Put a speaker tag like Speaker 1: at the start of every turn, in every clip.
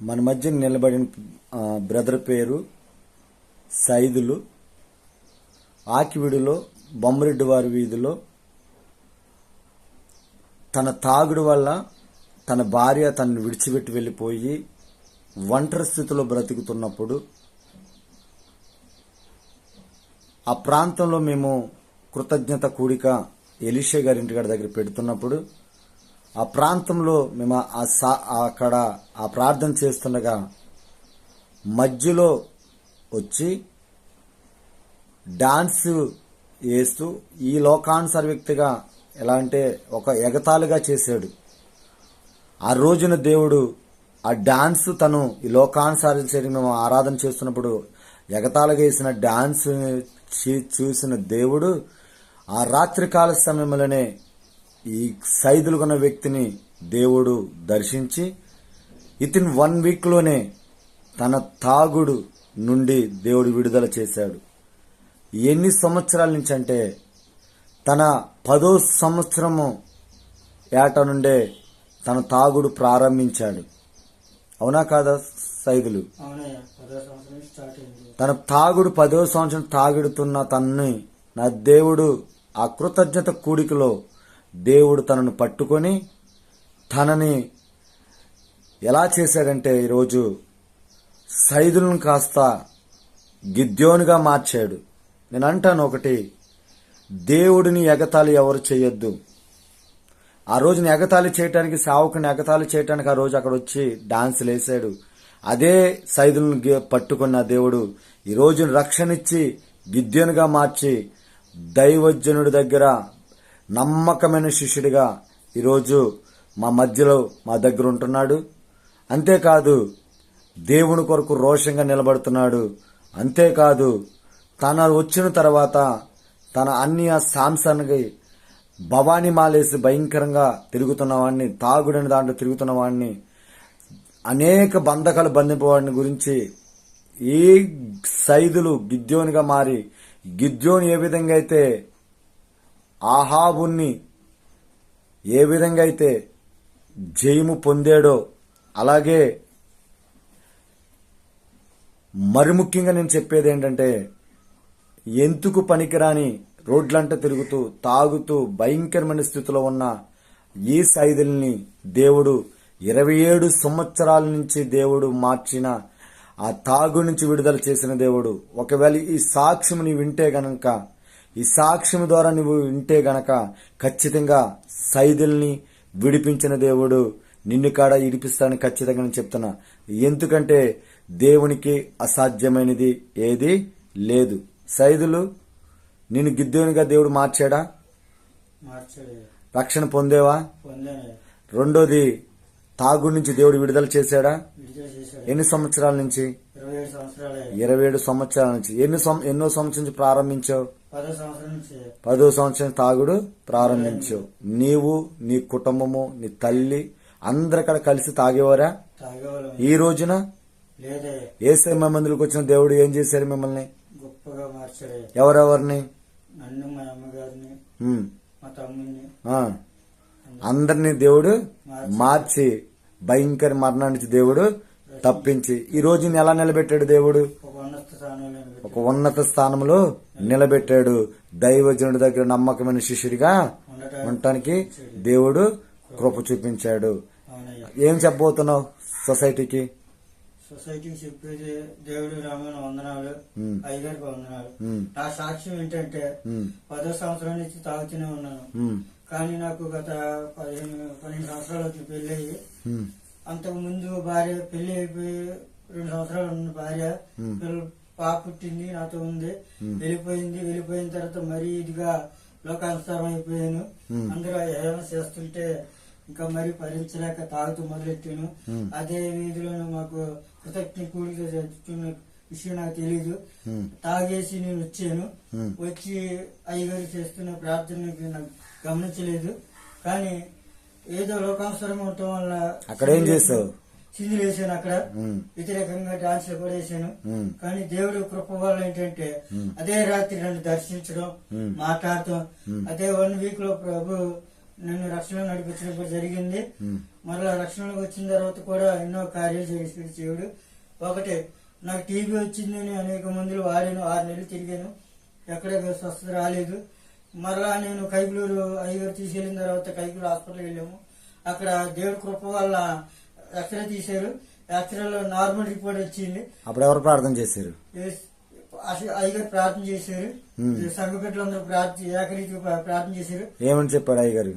Speaker 1: మన మధ్య నిలబడిన బ్రదర్ పేరు సైదులు ఆకివిడిలో బొమ్మరెడ్డి వారి వీధిలో తన తాగుడు వల్ల తన భార్య తనను విడిచిపెట్టి వెళ్ళిపోయి ఒంటరి స్థితిలో బ్రతుకుతున్నప్పుడు ఆ ప్రాంతంలో మేము కృతజ్ఞత కూడిక ఎలిషే గారి ఇంటికాడ దగ్గర పెడుతున్నప్పుడు ఆ ప్రాంతంలో మేము ఆ సా అక్కడ ఆ ప్రార్థన చేస్తుండగా మధ్యలో వచ్చి డాన్స్ వేస్తూ ఈ లోకానుసార వ్యక్తిగా ఎలా అంటే ఒక ఎగతాలుగా చేశాడు. ఆ రోజున దేవుడు ఆ డాన్స్ తను ఈ లోకానుసార మేము ఆరాధన చేస్తున్నప్పుడు ఎగతాలుగా వేసిన డాన్స్ చూసిన దేవుడు ఆ రాత్రికాల సమయంలోనే ఈ సైదులుగున్న వ్యక్తిని దేవుడు దర్శించి ఇతని వన్ వీక్లోనే తన తాగుడు నుండి దేవుడు విడుదల చేశాడు. ఎన్ని సంవత్సరాల నుంచి అంటే తన పదో సంవత్సరము ఏట నుండే తన తాగుడు ప్రారంభించాడు. అవునా కాదా సైదులు? తన తాగుడు పదో సంవత్సరం తాగిడుతున్న తనని నా దేవుడు ఆ కృతజ్ఞత కూడికలో దేవుడు తనను పట్టుకొని తనని ఎలా చేశాడంటే ఈరోజు సైదులను కాస్త గిద్యోనుగా మార్చాడు. నేను అంటాను ఒకటి దేవుడిని ఎగతాళి ఎవరు చేయొద్దు. ఆ రోజుని ఎగతాళి చేయటానికి సావుకుని ఎగతాళి చేయటానికి ఆ రోజు అక్కడ వచ్చి డాన్స్ వేసాడు అదే సైదులను పట్టుకున్న దేవుడు ఈ రోజు రక్షణిచ్చి గిద్యోనుగా మార్చి దైవజనుడి దగ్గర నమ్మకమైన శిష్యుడిగా ఈరోజు మా మధ్యలో మా దగ్గర ఉంటున్నాడు అంతేకాదు దేవుని కొరకు రోషంగా నిలబడుతున్నాడు. అంతేకాదు తన వచ్చిన తర్వాత తన అన్ని ఆ సాంసన్కి భవానీ మాలేసి భయంకరంగా తిరుగుతున్న వాడిని తాగుడని దాంట్లో తిరుగుతున్న వాడిని అనేక బంధకాలు బంధింపవాడిని గురించి ఈ సైదులు గిద్యోనిగా మారి గిద్యోని ఏ విధంగా అయితే ఆహాబుణ్ణి ఏ విధంగా అయితే జయము పొందాడో అలాగే మరి ముఖ్యంగా నేను చెప్పేది ఏంటంటే ఎందుకు పనికిరాని రోడ్లంట తిరుగుతూ తాగుతూ భయంకరమైన స్థితిలో ఉన్న ఈ సైదుల్ని దేవుడు ఇరవై ఏడు సంవత్సరాల నుంచి దేవుడు మార్చిన ఆ తాగు నుంచి విడుదల చేసిన దేవుడు. ఒకవేళ ఈ సాక్ష్యం నీ వింటే గనక ఈ సాక్ష్యం ద్వారా నువ్వు వింటే గనక ఖచ్చితంగా సైదుల్ని విడిపించిన దేవుడు నిన్ను కాడ ఇడిపిస్తానని ఖచ్చితంగా నేను చెప్తున్నా. ఎందుకంటే దేవునికి అసాధ్యమైనది ఏది లేదు. సైదులు నిన్ను గిద్దోనిగా దేవుడు మార్చాడా? రక్షణ పొందేవా? రెండోది తాగుడు నుంచి దేవుడు విడుదల చేశాడా? ఎన్ని సంవత్సరాల నుంచి?
Speaker 2: ఇరవై ఏడు
Speaker 1: సంవత్సరాల. నుంచి. ఎన్ని ఎన్నో సంవత్సరం నుంచి ప్రారంభించావు?
Speaker 2: పదో సంవత్సరం
Speaker 1: తాగుడు ప్రారంభించావు నీవు నీ కుటుంబము నీ తల్లి అందరికడ కలిసి తాగేవారా? ఈ రోజున ఏసై మందులకు వచ్చిన దేవుడు ఏం చేశారు మిమ్మల్ని? ఎవరెవరిని. అందరినీ దేవుడు మార్చి. భయంకర మరణాన్ని నుంచి దేవుడు తప్పించి. ఈ రోజుని ఎలా నిలబెట్టాడు దేవుడు?
Speaker 2: ఒక ఉన్నత స్థానంలో
Speaker 1: నిలబెట్టాడు. దైవజనుడి దగ్గర నమ్మకమైన శిష్యుడిగా
Speaker 2: ఉండటానికి
Speaker 1: దేవుడు కృప చూపించాడు. ఏం చెప్పబోతున్నావు సొసైటీకి?
Speaker 2: సొసైటీకి చెప్పేది దేవుడు రామన వందనాలు. అయ్యగారికి వందనాలు. నా సాక్ష్యం ఏంటంటే పదో సంవత్సరం నుంచి తాగుతూనే ఉన్నాను. కానీ నాకు గత పదిహేను పన్నెండు అయ్యి
Speaker 1: ఉమ్,
Speaker 2: అంతకు ముందు భార్య పెళ్ళి అయిపోయి రెండు సంవత్సరాలు ఉన్న భార్య పాప పుట్టింది నాతో ఉంది. వెళ్ళిపోయింది వెళ్ళిపోయిన తర్వాత మరీ ఇదిగా లోకానుసారం అయిపోయాను. అందరూ ఏమైనా చేస్తుంటే ఇంకా మరీ భరించలేక తాగుతూ మొదలెట్టాను. అదే వీధిలోనే మాకు కృతజ్ఞ జరుగుతున్న విషయం నాకు తెలియదు
Speaker 1: ఉమ్,
Speaker 2: తాగేసి నేను వచ్చాను. వచ్చి అయ్యగారు చేస్తున్న ప్రార్థనకి నాకు గమనించలేదు కానీ ఏదో లోకానుసరం ఉండటం వల్ల
Speaker 1: అక్కడ ఏం చేసావు?
Speaker 2: సింధులు వేసాను అక్కడ. వ్యతిరేకంగా డాన్స్ కూడా వేసాను కానీ దేవుడు కృప వల్ల ఏంటంటే. అదే రాత్రి నన్ను దర్శించడం. మాట్లాడటం. అదే వన్ వీక్లో ప్రభు నన్ను రక్షణ నడిపించడం కూడా జరిగింది. మరలా రక్షణలోకి వచ్చిన తర్వాత కూడా ఎన్నో కార్యాలు చేసాడు దేవుడు. ఒకటి నాకు టీబీ వచ్చిందని అనేక మందులు వాడాను ఆరు నెలలు తిరిగాను. ఎక్కడ స్వస్థత రాలేదు. మరలా నేను కైకులూరు అయ్యగారు తీసుకెళ్ళిన తర్వాత కైకులూరు హాస్పిటల్కి వెళ్ళాము. అక్కడ దేవుడి కృప వల్ల ఎక్స్రే తీశారు. ఎక్స్రేలో నార్మల్ రిపోర్ట్ వచ్చింది.
Speaker 1: అప్పుడు ఎవరు ప్రార్థన చేశారు?
Speaker 2: అయ్యగారు ప్రార్థన చేశారు. సంఘ బిడ్డలందరూ ప్రార్థన ఏకరీతిగా ప్రా- ప్రార్థన చేశారు.
Speaker 1: ఏమని చెప్పాడు అయ్యగారు?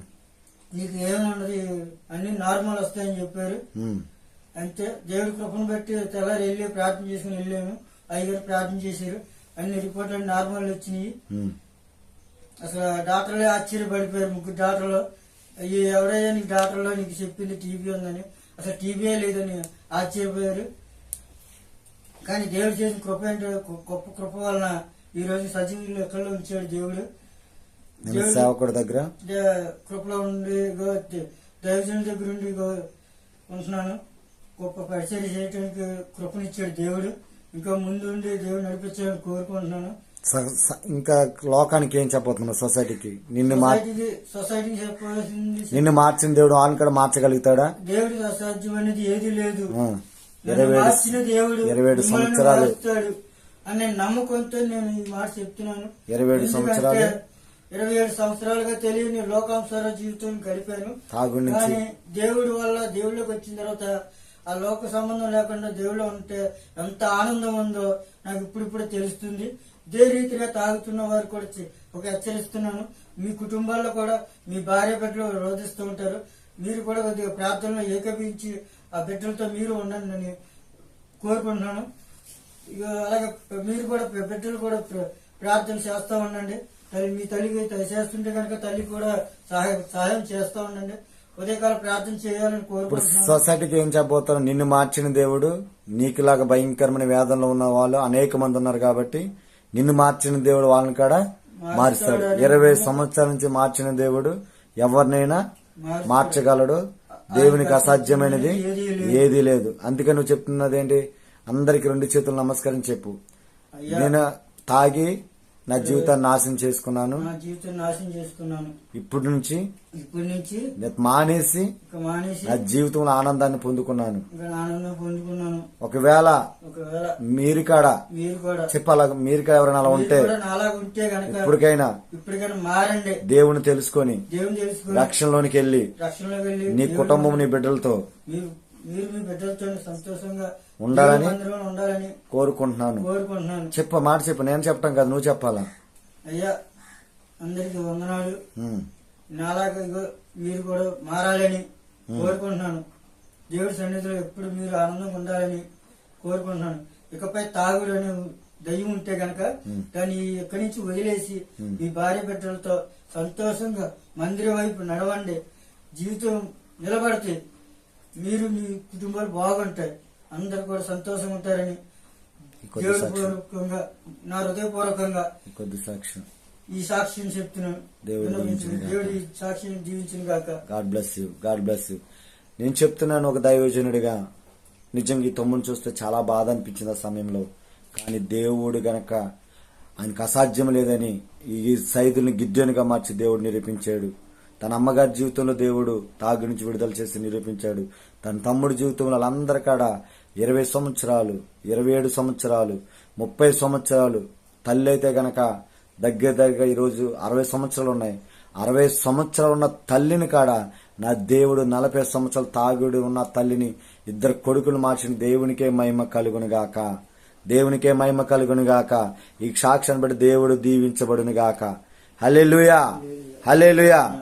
Speaker 2: నీకు ఏముండదు అన్ని నార్మల్ వస్తాయని చెప్పారు. అంతే దేవుడి కృపను బట్టి తెల్లారి వెళ్ళి ప్రార్థన చేసుకుని వెళ్ళాము. అయ్యగారు ప్రార్థన చేశారు. అన్ని రిపోర్ట్లు నార్మల్ వచ్చినాయి. అసలు డాక్టర్లే ఆశ్చర్యపడిపోయారు. ముగ్గురు డాక్టర్లు అయ్యి ఎవరయ్యా నీకు డాక్టర్లో? నీకు చెప్పింది టీబీ ఉందని. అసలు టీబీయే లేదని ఆశ్చర్యపోయారు కానీ దేవుడు చేసిన కృప ఏంటో గొప్ప కృప వలన ఈ రోజు సజీవులు ఎక్కడో ఉంచాడు దేవుడు.
Speaker 1: సేవకుడి దగ్గర?
Speaker 2: కృపలో ఉండి దైవజనుల దగ్గర ఉండి ఉంటున్నాను. గొప్ప పరిచయం చేయడానికి కృపనిచ్చాడు దేవుడు. ఇంకా ముందు ఉండి దేవుడు నడిపించాలని కోరుకుంటున్నాను.
Speaker 1: ఇంకా లోకానికి ఏం చెప్పబోతున్నావు సొసైటీకి? నిన్ను నిన్ను మార్చిన దేవుడు వాళ్ళని కూడా మార్చగలుగుతాడా?
Speaker 2: దేవుడికి అసాధ్యం అనేది ఏది లేదు.
Speaker 1: ఇరవై
Speaker 2: మార్చిన
Speaker 1: ఏడు సంవత్సరాలు.
Speaker 2: అనే నమ్మకంతో నేను ఈ మాట చెప్తున్నాను.
Speaker 1: ఇరవై ఏడు సంవత్సరాలు?
Speaker 2: ఇరవై ఏడు సంవత్సరాలుగా తెలియని లోకాంసార జీవితం గడిపాను. కానీ దేవుడి వల్ల దేవుళ్ళకి వచ్చిన తర్వాత ఆ లోక సంబంధం లేకుండా దేవుళ్ళు ఉంటే ఎంత ఆనందం ఉందో నాకు ఇప్పుడిప్పుడు తెలుస్తుంది. ఇదే రీతిగా తాగుతున్న వారు కూడా ఒక హెచ్చరిస్తున్నాను. మీ కుటుంబాల్లో కూడా మీ భార్య బిడ్డలు రోధిస్తూ ఉంటారు. మీరు కూడా కొద్దిగా ప్రార్థనలో ఏకీపించి ఆ బిడ్డలతో మీరు ఉండండి అని కోరుకుంటున్నాను. అలాగే మీరు కూడా బిడ్డలు కూడా ప్ర- ప్రార్థన చేస్తూ ఉండండి. తల్లి మీ తల్లికి చేస్తుంటే కనుక తల్లి కూడా సహాయం సహాయం చేస్తూ ఉండండి. ఉదయకాల ప్రార్థన చేయాలని కోరుకుంటున్నాను.
Speaker 1: సొసైటీకి ఏం చెప్పబోతారు నిన్ను మార్చిన దేవుడు నీకులాగా భయంకరమైన వేదంలో ఉన్న వాళ్ళు అనేక మంది ఉన్నారు కాబట్టి నిన్ను మార్చిన దేవుడు వాళ్ళని కూడా మారుస్తాడు ఇరవై సంవత్సరాల నుంచి మార్చిన దేవుడు ఎవరినైనా. మార్చగలడు. దేవునికి అసాధ్యమైనది
Speaker 2: ఏదీ లేదు.
Speaker 1: అందుకే నువ్వు చెప్తున్నది ఏంటి? అందరికి రెండు చేతులు నమస్కారం చెప్పు. నేను తాగి నా జీవితాన్ని నాశనం చేసుకున్నాను.
Speaker 2: నా జీవితం నాశనం చేసుకున్నాను.
Speaker 1: ఇప్పటి నుంచి
Speaker 2: ఇప్పటి నుంచి
Speaker 1: మానేసి నా జీవితంలో ఆనందాన్ని పొందుకున్నాను.
Speaker 2: ఆనందం పొందుకున్నాను.
Speaker 1: ఒకవేళ
Speaker 2: ఒకవేళ
Speaker 1: మీరు కాడ
Speaker 2: మీరు కూడా
Speaker 1: చెప్పాల? మీరు కాడ ఎవరైనా అలా ఉంటే ఇప్పటికైనా
Speaker 2: ఇప్పటికైనా మారండి.
Speaker 1: దేవుని తెలుసుకొని
Speaker 2: దేవుని తెలుసుకుని
Speaker 1: రక్షణలోనికి వెళ్ళి
Speaker 2: రక్షణలోకి వెళ్ళి
Speaker 1: నీ కుటుంబం నీ బిడ్డలతో
Speaker 2: మీరు మీ బిడ్డలతో సంతోషంగా
Speaker 1: ఉండాలని?
Speaker 2: ఉండాలని
Speaker 1: కోరుకుంటున్నాను.
Speaker 2: కోరుకుంటున్నాను.
Speaker 1: చెప్ప మాట చెప్పు నేను చెప్పడం కాదు నువ్వు చెప్పాలా?
Speaker 2: అయ్యా అందరికి వందనాలు. నాలాగా ఇగో మీరు కూడా మారాలని కోరుకుంటున్నాను. దేవుడి సన్నిధిలో ఎప్పుడు మీరు ఆనందంగా ఉండాలని కోరుకుంటున్నాను. ఇకపై తాగుడు అనే దయ్యం ఉంటే గనక దాన్ని ఇక్కడి నుంచి వదిలేసి మీ భార్య బిడ్డలతో సంతోషంగా మందిరం వైపు నడవండి. జీవితం నిలబడితే మీరు మీ కుటుంబాలు బాగుంటాయి. అందరు కూడా సంతోషంగా ఉంటారని నా హృదయపూర్వకంగా
Speaker 1: కొద్ది సాక్ష్యం.
Speaker 2: ఈ సాక్ష్యం చెప్తున్నాను
Speaker 1: దేవుడు
Speaker 2: సాక్ష్యం జీవించిన గాక.
Speaker 1: God bless you God bless you నేను చెప్తున్నాను ఒక దైవజనుడిగా. నిజంగా ఈ తమ్ముని చూస్తే చాలా బాధ అనిపించింది ఆ సమయంలో. కానీ దేవుడు గనక ఆయనకు అసాధ్యం లేదని ఈ సైదుల్ని గిద్దెనుగా మార్చి దేవుడు నిరూపించాడు. తన అమ్మగారి జీవితంలో దేవుడు తాగు నుంచి విడుదల చేసి నిరూపించాడు. తన తమ్ముడి జీవితంలో వాళ్ళందరి కాడ ఇరవై సంవత్సరాలు ఇరవై ఏడు సంవత్సరాలు ముప్పై సంవత్సరాలు. తల్లి అయితే గనక దగ్గర దగ్గర ఈరోజు అరవై సంవత్సరాలు ఉన్నాయి. అరవై సంవత్సరాలు ఉన్న తల్లిని కాడ నా దేవుడు నలభై సంవత్సరాలు తాగుడు ఉన్న తల్లిని ఇద్దరు కొడుకులు మార్చిన దేవునికే మహిమ కలుగునుగాక. దేవునికే మహిమ కలుగునుగాక. ఈ సాక్ష్యాన్ని బట్టి దేవుడు దీవించబడునుగాక. హలే లుయా హలే లుయా